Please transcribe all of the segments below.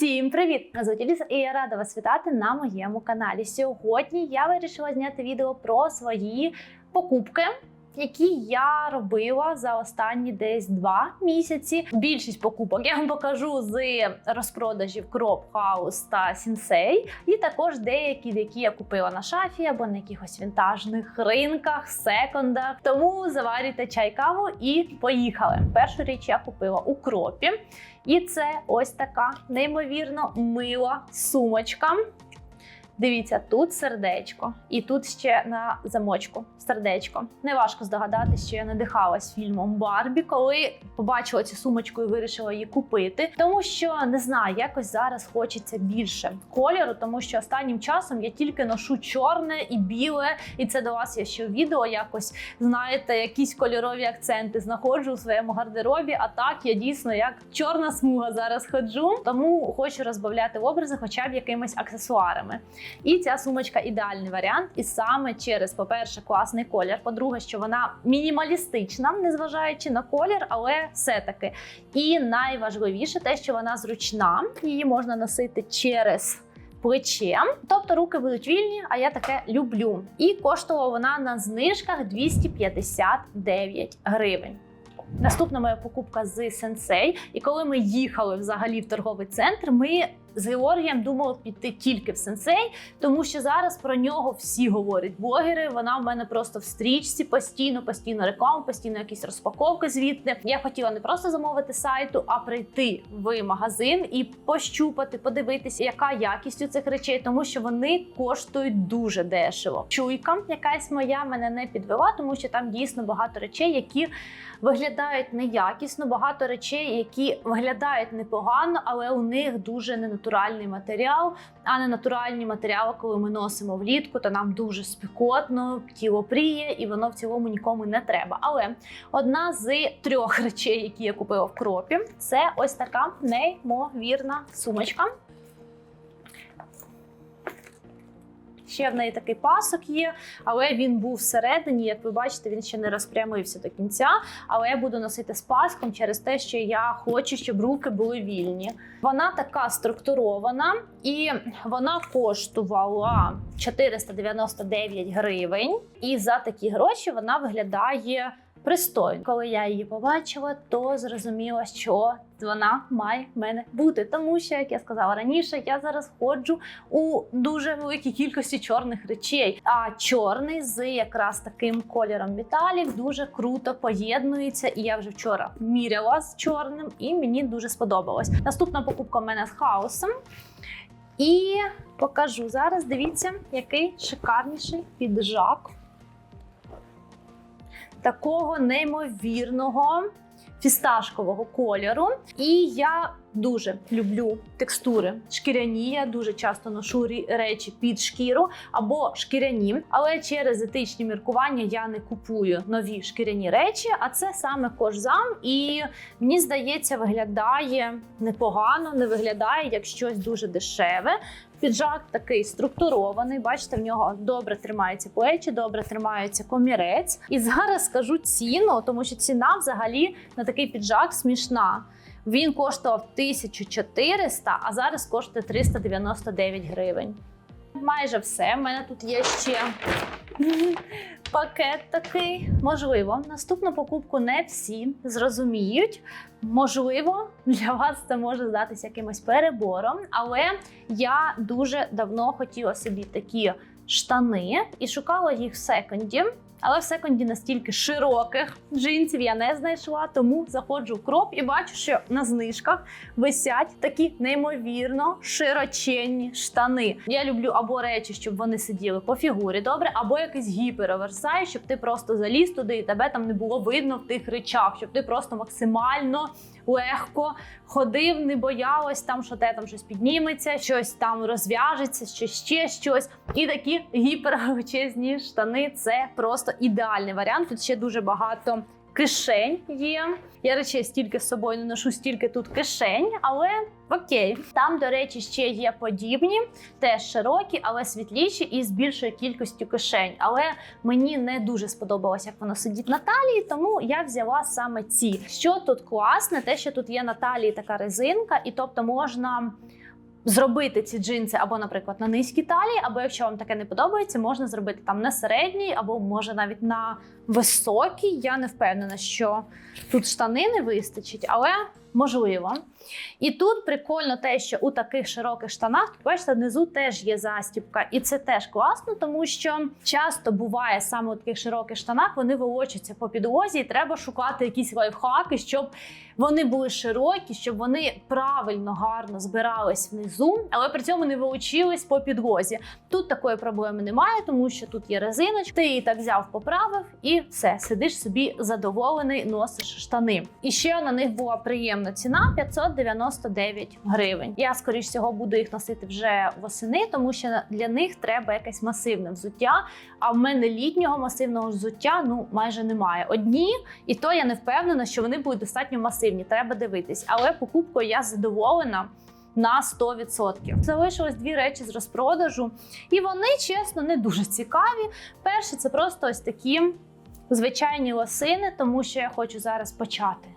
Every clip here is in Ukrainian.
Всім привіт! Мене звуть Еліса і я рада вас вітати на моєму каналі. Сьогодні я вирішила зняти відео про свої покупки. Які я робила за останні десь два місяці. Більшість покупок я вам покажу з розпродажів Crop House та Sensei. І також деякі, які я купила на шафі або на якихось вінтажних ринках, секондах. Тому заварюйте чай каву і поїхали. Першу річ я купила у кропі. І це ось така неймовірно мила сумочка. Дивіться, тут сердечко, і тут ще на замочку сердечко. Неважко здогадатися, що я надихалась фільмом Барбі, коли побачила цю сумочку і вирішила її купити. Тому що не знаю, якось зараз хочеться більше кольору, тому що останнім часом я тільки ношу чорне і біле, і це до вас я ще в відео якось знаєте, якісь кольорові акценти знаходжу у своєму гардеробі. А так я дійсно як чорна смуга зараз ходжу, тому хочу розбавляти образи, хоча б якимись аксесуарами. І ця сумочка ідеальний варіант. І саме через, по-перше, класний колір. По-друге, що вона мінімалістична, незважаючи на колір, але все-таки. І найважливіше те, що вона зручна, її можна носити через. Плече, тобто руки будуть вільні, а я таке люблю. І коштувала вона на знижках 259 гривень. Наступна моя покупка з сенсей. І коли ми їхали взагалі в торговий центр, ми з Георгієм думали піти тільки в сенсей, тому що зараз про нього всі говорять блогери. Вона в мене просто в стрічці постійно, постійно реклама, постійно якісь розпаковки звідти. Я хотіла не просто замовити сайту, а прийти в магазин і пощупати, подивитися, яка якість у цих речей, тому що вони коштують дуже дешево. Чуйка, якась моя мене не підвела, тому що там дійсно багато речей, які виглядають неякісно, багато речей, які виглядають непогано, але у них дуже ненатуральний матеріал. А не натуральні матеріали, коли ми носимо влітку, то нам дуже спекотно, тіло пріє, і воно в цілому нікому не треба. Але одна з трьох речей, які я купила в кропі, це ось така неймовірна сумочка. Ще в неї такий пасок є, але він був всередині. Як ви бачите, він ще не розпрямився до кінця. Але я буду носити з паском через те, що я хочу, щоб руки були вільні. Вона така структурована, і вона коштувала 499 гривень. І за такі гроші вона виглядає. Пристойно, коли я її побачила, то зрозуміла, що вона має в мене бути. Тому що, як я сказала раніше, я зараз ходжу у дуже великій кількості чорних речей. А чорний з якраз таким кольором металік дуже круто поєднується. І я вже вчора міряла з чорним, і мені дуже сподобалось. Наступна покупка в мене з хаосом. І покажу зараз. Дивіться, який шикарніший піджак такого неймовірного фісташкового кольору. І я дуже люблю текстури шкіряні. Я дуже часто ношу речі під шкіру або шкіряні, але через етичні міркування я не купую нові шкіряні речі. А це саме кожзам. І мені здається, виглядає непогано, не виглядає як щось дуже дешеве. Піджак такий структурований. Бачите, в нього добре тримаються плечі, добре тримається комірець. І зараз скажу ціну, тому що ціна взагалі на такий піджак смішна. Він коштував 1400, а зараз коштує 399 гривень. Майже все. У мене тут є ще пакет такий. Можливо, наступну покупку не всі зрозуміють. Можливо, для вас це може здатися якимось перебором, але я дуже давно хотіла собі такі штани і шукала їх в секонді. Але в секонді настільки широких джинсів я не знайшла, тому заходжу в кроп і бачу, що на знижках висять такі неймовірно широченні штани. Я люблю або речі, щоб вони сиділи по фігурі добре, або якийсь гіпероверсай, щоб ти просто заліз туди і тебе там не було видно в тих речах, щоб ти просто максимально легко ходив, не боялась там, що те там щось підніметься, щось там розв'яжеться, що ще щось. І такі гіпервеличезні штани це просто ідеальний варіант. Тут ще дуже багато. Кишень є. Я речей стільки з собою не ношу, стільки тут кишень, але окей. Там, до речі, ще є подібні, теж широкі, але світліші і з більшою кількістю кишень. Але мені не дуже сподобалось, як воно сидить на талії, тому я взяла саме ці. Що тут класне, те, що тут є на талії така резинка, і тобто можна Зробити ці джинси або, наприклад, на низькій талії, або якщо вам таке не подобається, можна зробити там на середній, або може навіть на високій. Я не впевнена, що тут штани не вистачить, але можливо. І тут прикольно те, що у таких широких штанах, бачите, внизу теж є застібка, і це теж класно, тому що часто буває саме у таких широких штанах, вони волочаться по підлозі, і треба шукати якісь лайфхаки, щоб вони були широкі, щоб вони правильно гарно збирались внизу, але при цьому не волочились по підлозі. Тут такої проблеми немає, тому що тут є резиночка. Ти її так взяв, поправив, і все, сидиш собі задоволений, носиш штани. І ще на них була приємна ціна 599 гривень. Я скоріш всього буду їх носити вже восени, тому що для них треба якесь масивне взуття. А в мене літнього масивного взуття ну майже немає. Одні, і то я не впевнена, що вони будуть достатньо масивні. Треба дивитись. Але покупкою я задоволена. На 100%. Залишилось дві речі з розпродажу, і вони, чесно, не дуже цікаві. Перше, це просто ось такі звичайні лосини, тому що я хочу зараз почати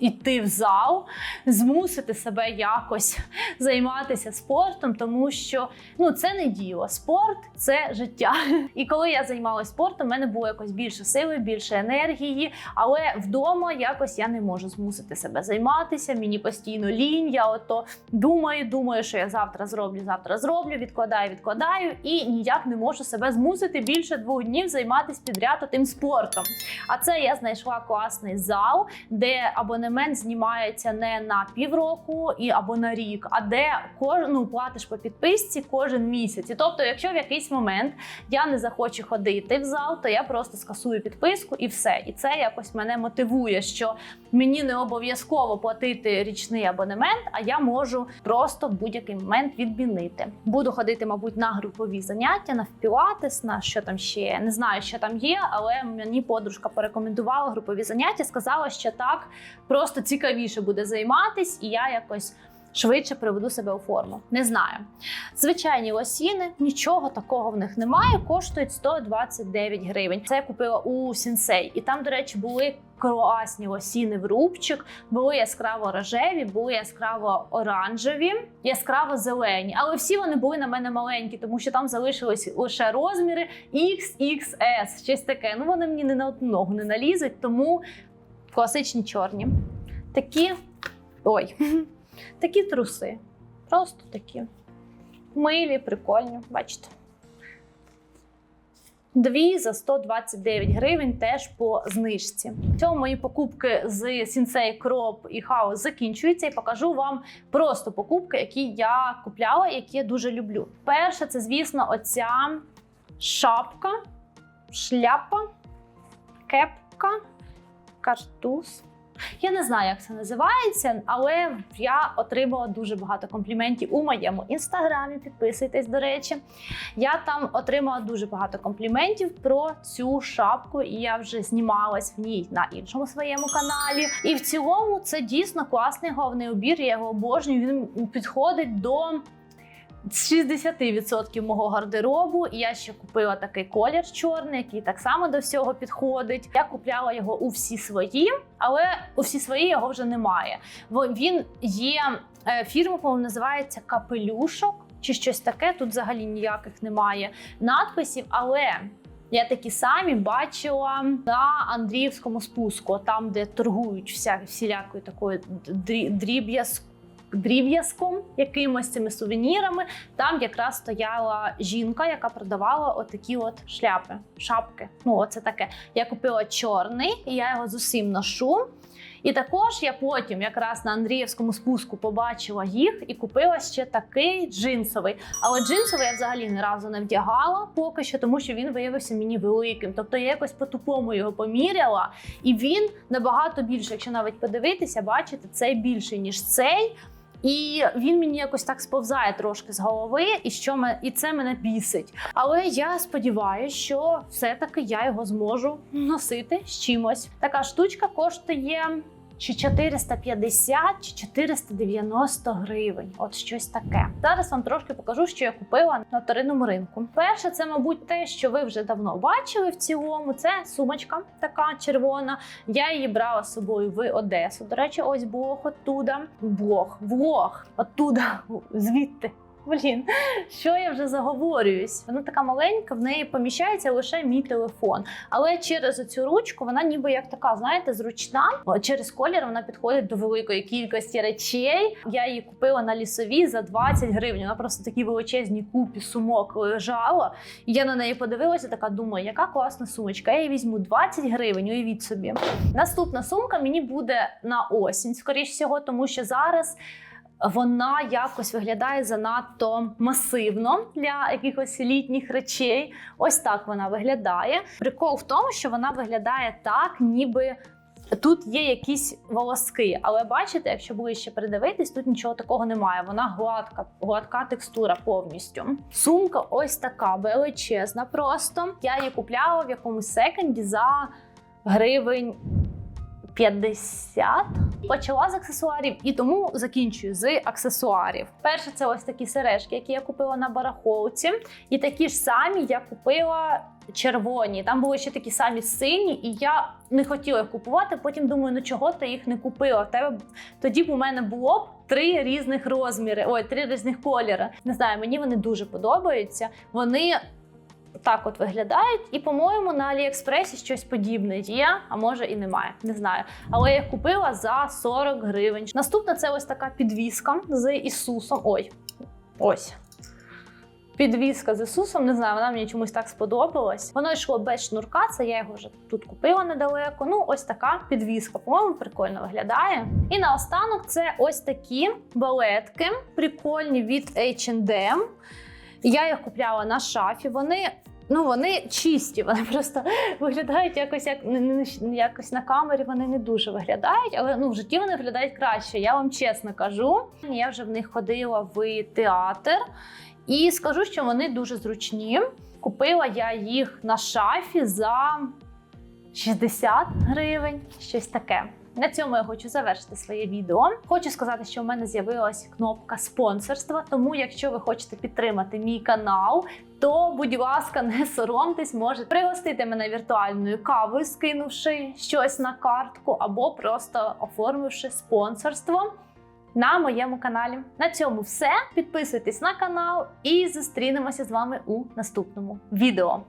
іти в зал, змусити себе якось займатися спортом, тому що ну це не діло. Спорт це життя. І коли я займалася спортом, в мене було якось більше сили, більше енергії. Але вдома якось я не можу змусити себе займатися. Мені постійно лінь. Я ото думаю, думаю, що я завтра зроблю, завтра зроблю, відкладаю, відкладаю і ніяк не можу себе змусити більше двох днів займатися підряд тим спортом. А це я знайшла класний зал, де абонемент знімається не на півроку і або на рік, а де кож, ну, платиш по підписці кожен місяць. І тобто, якщо в якийсь момент я не захочу ходити в зал, то я просто скасую підписку і все. І це якось мене мотивує, що мені не обов'язково платити річний абонемент, а я можу просто в будь-який момент відмінити. Буду ходити, мабуть, на групові заняття, на пілатес, на що там ще не знаю, що там є, але мені подружка порекомендувала групові заняття, сказала, що так просто цікавіше буде займатись, і я якось. Швидше приведу себе у форму. Не знаю. Звичайні лосіни, нічого такого в них немає, коштують 129 гривень. Це я купила у Сінсей. І там, до речі, були класні лосіни в рубчик, були яскраво рожеві, були яскраво оранжеві, яскраво зелені. Але всі вони були на мене маленькі, тому що там залишились лише розміри XXS, щось таке. Ну вони мені не на одну ногу не налізуть, тому класичні чорні. Такі. Ой. Такі труси. Просто такі. Милі, прикольні, бачите. Дві за 129 гривень теж по знижці. Цьому мої покупки з Sensei Crop і House закінчуються і покажу вам просто покупки, які я купляла, які я дуже люблю. Перше, це, звісно, оця шапка, шляпа, кепка, картуз. Я не знаю, як це називається, але я отримала дуже багато компліментів у моєму інстаграмі. Підписуйтесь, до речі. Я там отримала дуже багато компліментів про цю шапку, і я вже знімалась в ній на іншому своєму каналі. І в цілому це дійсно класний головний убір. Я його обожнюю. Він підходить до. З 60% мого гардеробу я ще купила такий колір чорний, який так само до всього підходить. Я купляла його у всі свої, але у всі свої його вже немає. Він є е, фірма, називається Капелюшок чи щось таке. Тут взагалі ніяких немає надписів, але. Я такі самі бачила на Андріївському спуску, там, де торгують вся всілякою такою дріб'язкою дріб'язком, якимось цими сувенірами. Там якраз стояла жінка, яка продавала отакі от шляпи, шапки. Ну, оце таке. Я купила чорний, і я його з усім ношу. І також я потім, якраз на Андріївському спуску, побачила їх і купила ще такий джинсовий. Але джинсовий я взагалі ні разу не вдягала поки що, тому що він виявився мені великим. Тобто я якось по-тупому його поміряла, і він набагато більше. Якщо навіть подивитися, бачите, цей більший ніж цей. І він мені якось так сповзає трошки з голови, і що ми, і це мене бісить. Але я сподіваюся, що все-таки я його зможу носити з чимось. Така штучка коштує чи 450, чи 490 гривень. От щось таке. Зараз вам трошки покажу, що я купила на вторинному ринку. Перше, це, мабуть, те, що ви вже давно бачили в цілому. Це сумочка така червона. Я її брала з собою в Одесу. До речі, ось блог оттуда. Блог, влог, оттуда, звідти. Блін, що я вже заговорююсь? Вона така маленька, в неї поміщається лише мій телефон. Але через цю ручку вона ніби як така, знаєте, зручна. Через колір вона підходить до великої кількості речей. Я її купила на лісовій за 20 гривень. Вона просто такі величезні купі сумок лежала. Я на неї подивилася, така думаю, яка класна сумочка. Я її візьму 20 гривень. Уявіть собі. Наступна сумка мені буде на осінь, скоріш всього, тому що зараз. Вона якось виглядає занадто масивно для якихось літніх речей. Ось так вона виглядає. Прикол в тому, що вона виглядає так, ніби. Тут є якісь волоски, але бачите, якщо ближче придивитись, тут нічого такого немає. Вона гладка, гладка текстура повністю. Сумка ось така величезна. Просто я її купляла в якомусь секонді за гривень 50. Почала з аксесуарів і тому закінчую з аксесуарів. Перше, це ось такі сережки, які я купила на барахолці. І такі ж самі я купила червоні. Там були ще такі самі сині, і я не хотіла їх купувати. Потім думаю, ну чого ти їх не купила? Тебе тоді б у мене було б три різних розміри, ой, три різних кольори. Не знаю, мені вони дуже подобаються. Вони так от виглядають, і, по-моєму, на Аліекспресі щось подібне є, а може і немає. Не знаю. Але я купила за 40 гривень. Наступна це ось така підвіска з Ісусом. Ой, ось. Підвіска з Ісусом, не знаю, вона мені чомусь так сподобалась. Воно йшло без шнурка, це я його вже тут купила недалеко. Ну, ось така підвіска, по-моєму, прикольно виглядає. І наостанок це ось такі балетки, прикольні від H&M. Я їх купляла на шафі. Вони. Ну, вони чисті, вони просто виглядають якось як якось на камері. Вони не дуже виглядають, але ну в житті вони виглядають краще. Я вам чесно кажу. Я вже в них ходила в театр і скажу, що вони дуже зручні. Купила я їх на шафі за 60 гривень, щось таке. На цьому я хочу завершити своє відео. Хочу сказати, що в мене з'явилась кнопка спонсорства. Тому, якщо ви хочете підтримати мій канал, то будь ласка, не соромтесь, можете пригостити мене віртуальною кавою, скинувши щось на картку, або просто оформивши спонсорство на моєму каналі. На цьому все. Підписуйтесь на канал і зустрінемося з вами у наступному відео.